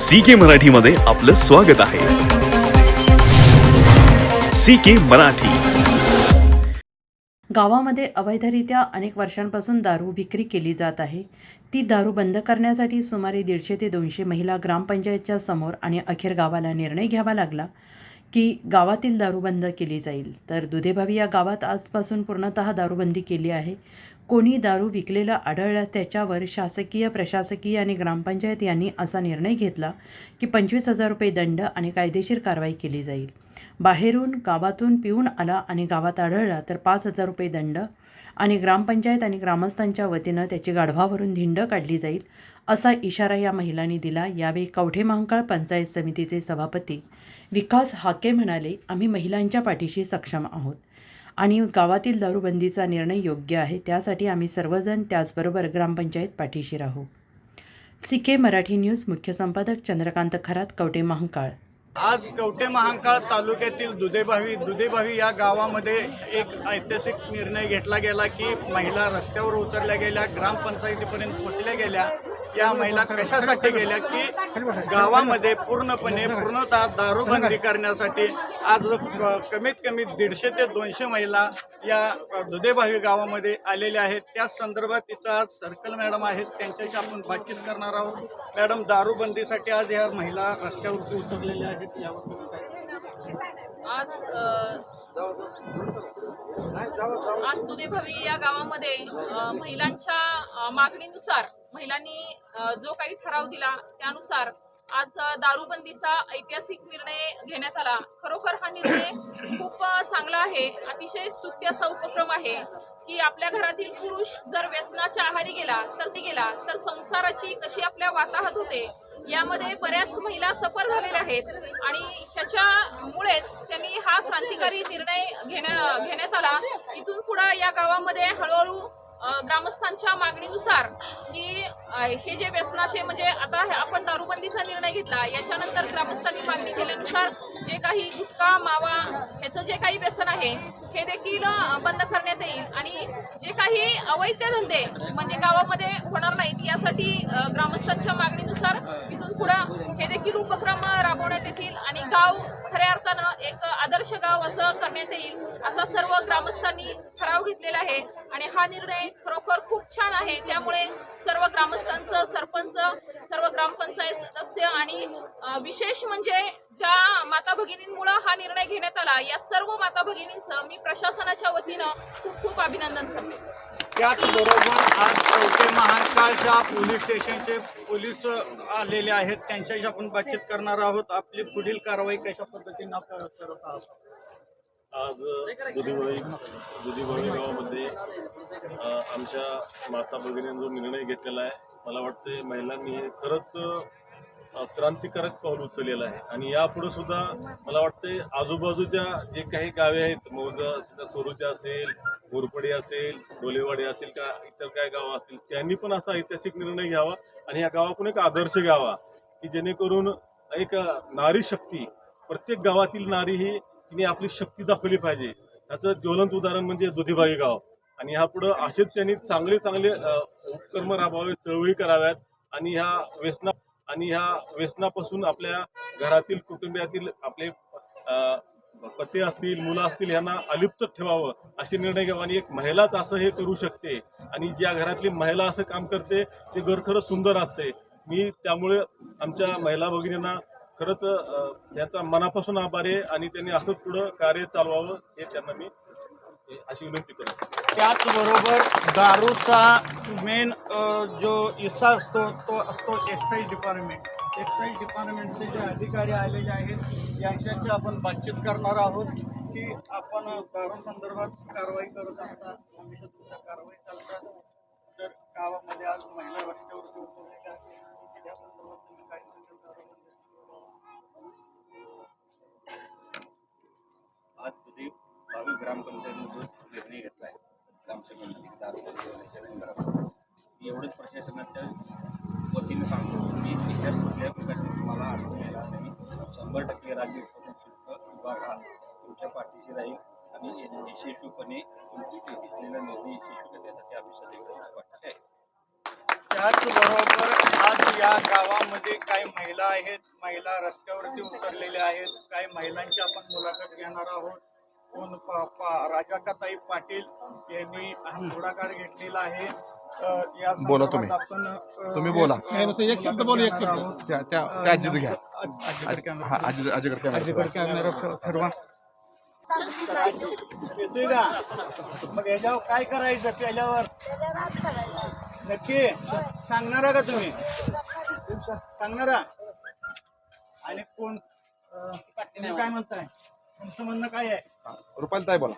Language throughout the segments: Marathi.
सी के मराठीमध्ये आपलं स्वागत आहे. C K Marathi. गावामध्ये अवैधरित्या अनेक वर्षांपासून दारू विक्री केली जात आहे. ती दारू बंद करण्यासाठी सुमारे दीडशे ते दोनशे महिला ग्रामपंचायतच्या समोर आणि अखेर गावाला निर्णय घ्यावा लागला की गावातील दारू बंद केली जाईल. तर दुधेभावी या गावात आजपासून पूर्णतः दारूबंदी केली आहे. कोणी दारू विकलेला आढळल्यास त्याच्यावर शासकीय प्रशासकीय आणि ग्रामपंचायत यांनी असा निर्णय घेतला की पंचवीस हजार रुपये दंड आणि कायदेशीर कारवाई केली जाईल. बाहेरून गावातून पिऊन आला आणि गावात आढळला तर पाच हजार रुपये दंड आणि ग्रामपंचायत आणि ग्रामस्थांच्या वतीनं त्याची गाढवावरून धिंड काढली जाईल असा इशारा या महिलांनी दिला. यावेळी कवठे महांकाळ पंचायत समितीचे सभापती विकास हाके म्हणाले आम्ही महिलांच्या पाठीशी सक्षम आहोत. आणि गावातील दारूबंदीचा निर्णय योग्य आहे त्यासाठी आम्ही सर्वजण त्याचबरोबर ग्रामपंचायत पाठीशी राहू. सिके मराठी न्यूज मुख्य संपादक चंद्रकांत खरात कवटे महांकाळ. आज कवटे महांकाळ तालुक्यातील दुधेभावी दुधेभावी या गावामध्ये एक ऐतिहासिक निर्णय घेतला गेला की महिला रस्त्यावर उतरल्या गेल्या ग्रामपंचायतीपर्यंत पोहोचल्या गेल्या. या महिला कशासाठी गेल्या की गावामध्ये पूर्णपणे पूर्णतः दारूबंदी करण्यासाठी आज क- कमीत कमी दीडशे ते दोनशे महिला या दुधेभावी गावामध्ये आलेल्या आहेत. त्या संदर्भात इथं आज सर्कल मॅडम आहेत. त्यांच्याशी आपण बातचीत करणार आहोत. मॅडम दारूबंदीसाठी आज या महिला रस्त्यावरती उतरलेल्या आहेत. यावर आज अ, आज या गावामध्ये महिलांच्या मागणीनुसार महिलांनी जो काही ठराव दिला त्यानुसार आज दारूबंदीचा ऐतिहासिक निर्णय घेण्यात आला. खरोखर हा निर्णय खूप चांगला आहे. अतिशय स्तुत्य असा उपक्रम आहे की आपल्या घरातील पुरुष जर व्यसनाच्या आहारी गेला तर गेला तर संसाराची कशी आपल्या वाताहत होते यामध्ये बऱ्याच महिला सफर झालेल्या आहेत आणि त्याच्यामुळेच त्यांनी हा क्रांतिकारी निर्णय घेण्या घेण्यात आला. इथून पुढे या गावामध्ये हळूहळू ग्रामस्थांच्या मागणीनुसार की हे जे व्यसनाचे म्हणजे आता आपण दारूबंदीचा निर्णय घेतला याच्यानंतर ग्रामस्थांनी मागणी केल्यानुसार जे काही गुटखा मावा ह्याचं जे काही व्यसन आहे हे देखील बंद करण्यात येईल. आणि जे काही अवैध धंदे म्हणजे गावामध्ये होणार नाहीत यासाठी ग्रामस्थांच्या मागणीनुसार इथून पुढं हे देखील उपक्रम राबवण्यात येतील. गाव खऱ्या अर्थानं एक आदर्श गाव असं करण्यात येईल असा सर्व ग्रामस्थांनी ठराव घेतलेला आहे. आणि हा निर्णय खरोखर खूप छान आहे. त्यामुळे सर्व ग्रामस्थांचं सरपंच सर्व ग्रामपंचायत सदस्य आणि विशेष म्हणजे ज्या माता भगिनींमुळं हा निर्णय घेण्यात आला या सर्व माता भगिनींचं मी प्रशासनाच्या वतीनं खूप खूप अभिनंदन करते. त्याचबरोबर आज चौथे महांकाळच्या पोलीस स्टेशनचे पोलीस आलेले आहेत त्यांच्याशी आपण बातचीत करणार आहोत. आपली पुढील कारवाई कशा पद्धतीने आपण करत आहोत? आज दुधीवळी दुधीबाई गावामध्ये आमच्या माता भगिनीने जो निर्णय घेतलेला आहे मला वाटते महिलांनी हे खरंच क्रांतिकारक पाऊल उचललेलं आहे. आणि यापुढे सुद्धा मला वाटते आजूबाजूच्या जे काही गावे आहेत मौज चोरुचे असेल घोरपडे असेल डोलेवाडी असेल का इतर काय गावं असतील त्यांनी पण असा ऐतिहासिक निर्णय घ्यावा. आणि या गावाकडून एक आदर्श घ्यावा की जेणेकरून एक नारी शक्ती प्रत्येक गावातील नारी ही तिने आपली शक्ती दाखवली पाहिजे. याचं ज्वलंत उदाहरण म्हणजे दुधीबाई गाव. आणि ह्यापुढं असेच त्यांनी चांगले चांगले उपक्रम राबवावे चळवळी कराव्यात. आणि ह्या व्यसना आणि ह्या व्यसनापासून आपल्या घरातील कुटुंबातील आपले पती असतील मुलं असतील यांना अलिप्त ठेवावं असे निर्णय घ्यावा. आणि एक महिलाच असं हे करू शकते. आणि ज्या घरातली महिला असं काम करते ते घर खरंच सुंदर असते. मी त्यामुळे आमच्या महिला भगिनींना खरंच त्यांचा मनापासून आभार आहे आणि त्यांनी असंच पुढं कार्य चालवावं हे त्यांना मी अशी विनंती करतो त्याचबरोबर दारूचा मेन जो हिस्सा असतो तो असतो एक्साईज डिपार्टमेंट एक्साईज डिपार्टमेंटचे जे अधिकारी आलेले आहेत यांच्याशी आपण बातचीत करणार आहोत की आपण दारूसंदर्भात कारवाई करत असता भविष्यात तुमच्या कारवाई चालतात. तर गावामध्ये आज महिला रस्त्यावरती उतरलेल्या आहेत या संदर्भात तुम्ही काय सांगाल आज तुझी बावीस ग्रामपंचायतीमधून निर्णय घेतला आहे ग्रामसभेमध्ये दारू बंदी संदर्भात. एवढंच प्रशासनाच्या वतीने सांगतो मी इतर कुठल्याही प्रकारची तुम्हाला अडचण येणार नाही शंभर टक्के राज्य उत्पादन शुल्क विभाग हा तुमच्या पाठीशी राहील आणि यशस्वीपणे तुमची घेतलेला निर्णय यशस्वी करण्यासाठी आम्ही सदैव पाठीशी आहे. त्याचबरोबर आज या गावामध्ये काही महिला आहेत. महिला रस्त्यावरती उतरलेल्या आहेत. काही महिलांची आपण मुलाखत घेणार आहोत. कोण राजाकाताई पाटील यांनी पुढाकार घेतलेला आहे. बोला तुम्ही. तुम्ही बोला. एक शब्द बोलू एक शब्द. त्या त्या आजीच घ्या. हा आजी आजीकडे कॅमेरा फिरवा मग याच्यावर काय करायचं त्याच्यावर? नक्की. सांगणारा का तुम्ही? सांगणारा? आणि कोण? काय म्हणताय? तुमचं म्हणणं काय आहे? रुपाली ताई बोला.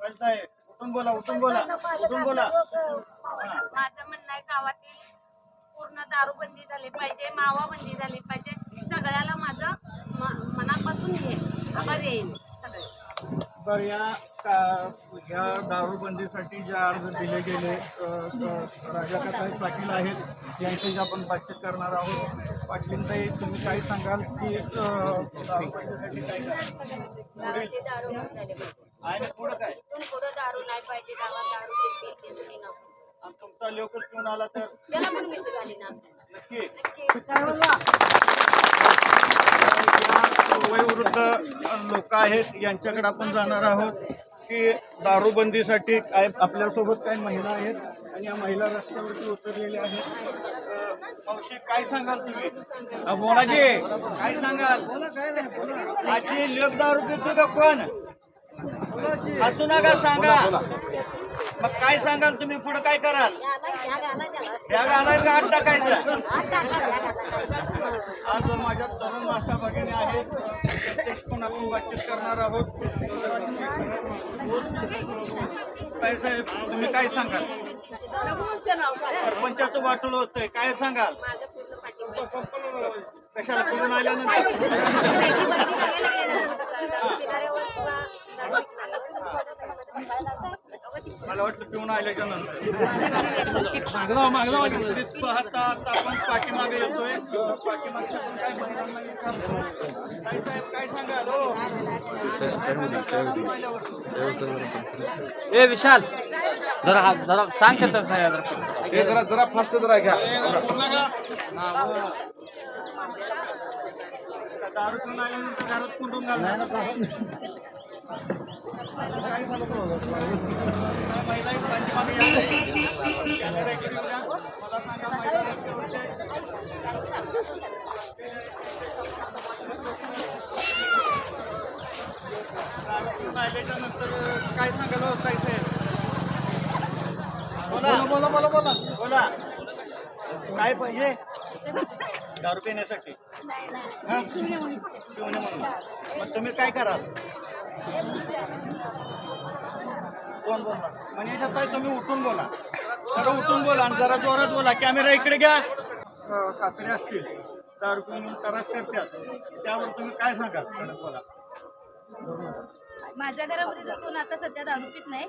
कळताय उठून बोला उठून बोला उठून बोला. माझं म्हणणं आहे गावातील पूर्ण दारूबंदी झाली पाहिजे मावाबंदी झाली पाहिजे. सगळ्याला माझं मनापासून हे. आभार येईल बर या या दारूबंदीसाठी जे अर्ज दिले गेले राजाकाताई पाटील आहेत यांच्याशी आपण बातचीत करणार आहोत पाटीलताई तुम्ही काय सांगाल की दारूबंदीसाठी काय बंद झाले आणि पुढं काय? इथून पुढं दारू नाही पाहिजे गावात दारू पिते तुम्ही नको आणि तुमचा लोकच घेऊन आला तर? त्याला पण मिस झाली ना. नक्की. नक्की. या वयोवृद्ध लोक आहेत यांच्याकडे आपण जाणार आहोत की दारूबंदीसाठी काय आपल्यासोबत काही महिला आहेत आणि या महिला रस्त्यावरती उतरलेल्या आहेत. अं, मावशी काय सांगाल तुम्ही? अं, बोलाजी काय सांगाल? आजी लोक दारू पितो का कोण? असू नका सांगा. मग काय सांगाल तुम्ही? पुढे काय कराल? या घालायचं का आत टाकायचं? आज माझ्या तरुण माता भगिनी आहेत पण आपण बातचीत करणार आहोत. काय साहेब तुम्ही काय सांगाल? सरपंचाचं वाटून होतंय. काय सांगाल? कशाला? फिरून आल्यानंतर? मला वाटतं पिऊन आल्याच्यानंतर पाहता आता आपण पाठीमागे येतोय पाठीमागच्या काय सांगाल हो ए विशाल जरा हा- जरा सांग तर जरा. हे जरा जरा फास्ट जरा घ्या. दारू पिऊन आल्यानंतर घरात कुंडून घालणार. काय झालं तो? काय महिला आहेत पाठीमागे या. कॅमेरा इकडे येऊ द्या. मला सांगा महिला रस्त्यावरच्या आहेत. दारू पिऊन आल्याच्यानंतर काय सांगाल हो ताई साहेब बोला बोला बोला बोला बोला काय पाहिजे दारू पिण्यासाठी हा? शिवणे म्हणून मग तुम्ही काय कराल? कोण बोलणार? मनीषा ताई तुम्ही उठून बोला. जरा उठून बोला आणि जरा जोरात बोला. कॅमेरा इकडे घ्या. सासरे असतील. दारू पिऊन त्रास करतात. त्यावर तुम्ही काय सांगाल? बोला माझ्या घरामध्ये तर कोण आता सध्या दारू पित नाही.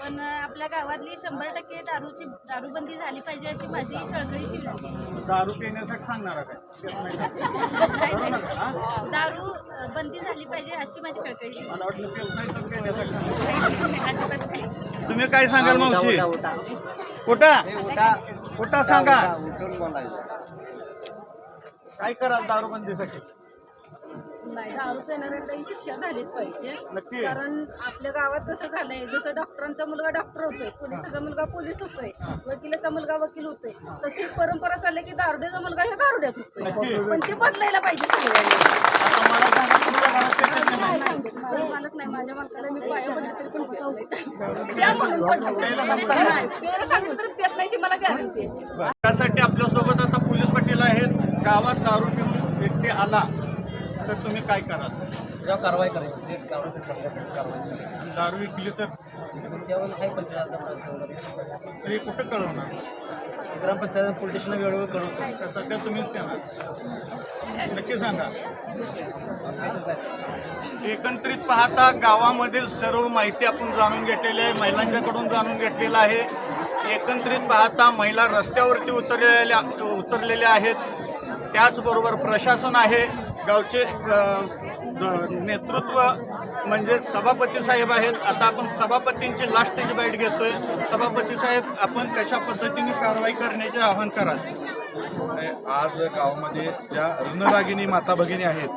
पण आपल्या गावातली शंभर टक्के दारूची दारूबंदी झाली पाहिजे अशी माझी कळकळीची विनंती. दारू पिण्यासाठी सांगणार? दारू बंदी झाली पाहिजे अशी माझी कळकळीची तुम्ही काय सांगाल मावशी? कुठं कुठं सांगा. काय कराल दारूबंदीसाठी? नाही दारू पिणाऱ्यांनाही शिक्षा झालीच पाहिजे. नक्की. कारण आपल्या गावात कसं झालंय जसं डॉक्टरांचा मुलगा डॉक्टर होतोय पोलिसाचा मुलगा पोलीस होतोय वकिलाचा मुलगा वकील होतोय तशी परंपरा चालली की दारुड्याचा मुलगा हे दारुड्यात होतोय. पण ते बदलायला पाहिजे सगळ्यांनी. आता मला सांगा तुमच्या घरात पेशंट नाही. नाही, माझं मालक नाही माझ्या मालकाला मी पाया पडले तरी पण बसवलंय. प्या म्हणून पडलं. नाही, प्यायला सांगितलं तर पेत नाही ती मला गॅरंटी आहे. त्यासाठी आपल्यासोबत आता पोलीस पाटील आहेत. गावात दारू पिऊन व्यक्ती आला. तर तुम्ही काय कराल? कारवाई करायची कारवाई आणि दारू विकली तर? त्यावर काही पंचायत तरी कुठं कळवणार? ग्रामपंचायत पोलीस स्टेशनला वेळोवेळी कळवतो. तर सध्या तुम्हीच देणार? नक्की सांगा. एकंदरीत पाहता गावामधील सर्व माहिती आपण जाणून घेतलेली आहे महिलांच्याकडून जाणून घेतलेलं आहे. एकंदरीत पाहता महिला रस्त्यावरती उतरलेल्या उतरलेल्या आहेत. त्याचबरोबर प्रशासन आहे. गावचे नेतृत्व म्हणजे सभापती साहेब आहेत. आता आपण सभापतींची लास्टची बाईट घेतोय. सभापती साहेब आपण कशा पद्धतीने कारवाई करण्याचे आवाहन कराल? आज गावामध्ये ज्या रणरागिनी माता भगिनी आहेत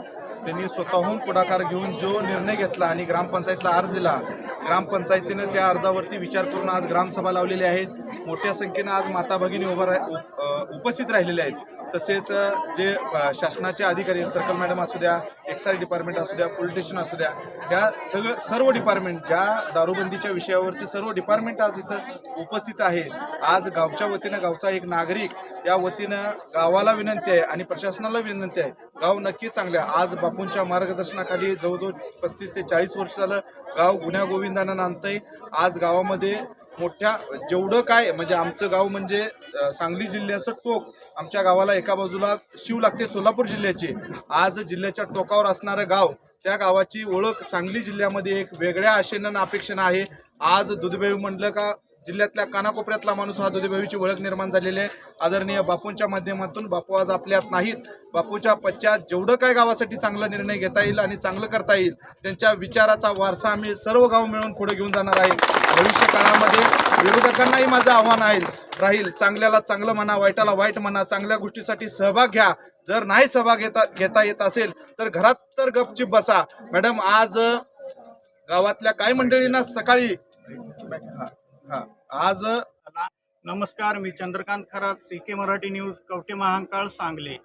त्यांनी स्वतःहून पुढाकार घेऊन जो निर्णय घेतला आणि ग्रामपंचायतला अर्ज दिला ग्रामपंचायतीनं त्या अर्जावरती विचार करून आज ग्रामसभा लावलेली आहेत. मोठ्या संख्येनं आज माता भगिनी उभा उपस्थित राहिलेले आहेत. तसेच जे शासनाचे अधिकारी सर्कल मॅडम असू द्या एक्साईज डिपार्टमेंट असू द्या पोलीस स्टेशन असू द्या त्या सगळं सर्व डिपार्टमेंट ज्या दारूबंदीच्या विषयावरती सर्व डिपार्टमेंट आज इथं उपस्थित आहे आज गावच्या वतीनं गावचा एक नागरिक या वतीनं गावाला विनंती आहे आणि प्रशासनाला विनंती आहे. गाव नक्की चांगले आहे. आज बापूंच्या मार्गदर्शनाखाली जवळजवळ पस्तीस ते चाळीस वर्ष झालं गाव गुन्ह्या गोविंदानं नांदतंय. आज गावामध्ये मोठ्या जेवढं काय म्हणजे आमचं गाव म्हणजे सांगली जिल्ह्याचं टोक आमच्या गावाला एका बाजूला शिव लागते सोलापूर जिल्ह्याचे. आज जिल्ह्याच्या टोकावर असणारं गाव त्या गावाची ओळख सांगली जिल्ह्यामध्ये एक वेगळ्या आशेनं अपेक्षेनं आहे. आज दुधबेवी म्हणलं का जिल्ह्यातल्या कानाकोपऱ्यातला माणूस हा दुधबेवीची ओळख निर्माण झालेली आहे. आदरणीय बापूंच्या माध्यमातून बापू आज आपल्यात नाहीत. बापूच्या पश्चात जेवढं काय गावासाठी चांगला निर्णय घेता येईल आणि चांगलं करता येईल त्यांच्या विचाराचा वारसा आम्ही सर्व गाव मिळून पुढे घेऊन जाणार आहे. भविष्य काळामध्ये विरोधकांनाही माझं आव्हान आहे. राहील चांगल्याला चांगलं म्हणा वाईटाला वाईट म्हणा चांगल्या गोष्टीसाठी सहभाग घ्या. जर नाही सहभाग घेता घेता येत असेल तर घरात तर गपचिप बसा. मॅडम आज गावातल्या काही मंडळींना सकाळी आज नमस्कार मी Chandrakant Kharat C K Marathi news Kavathe Mahankal Sangli.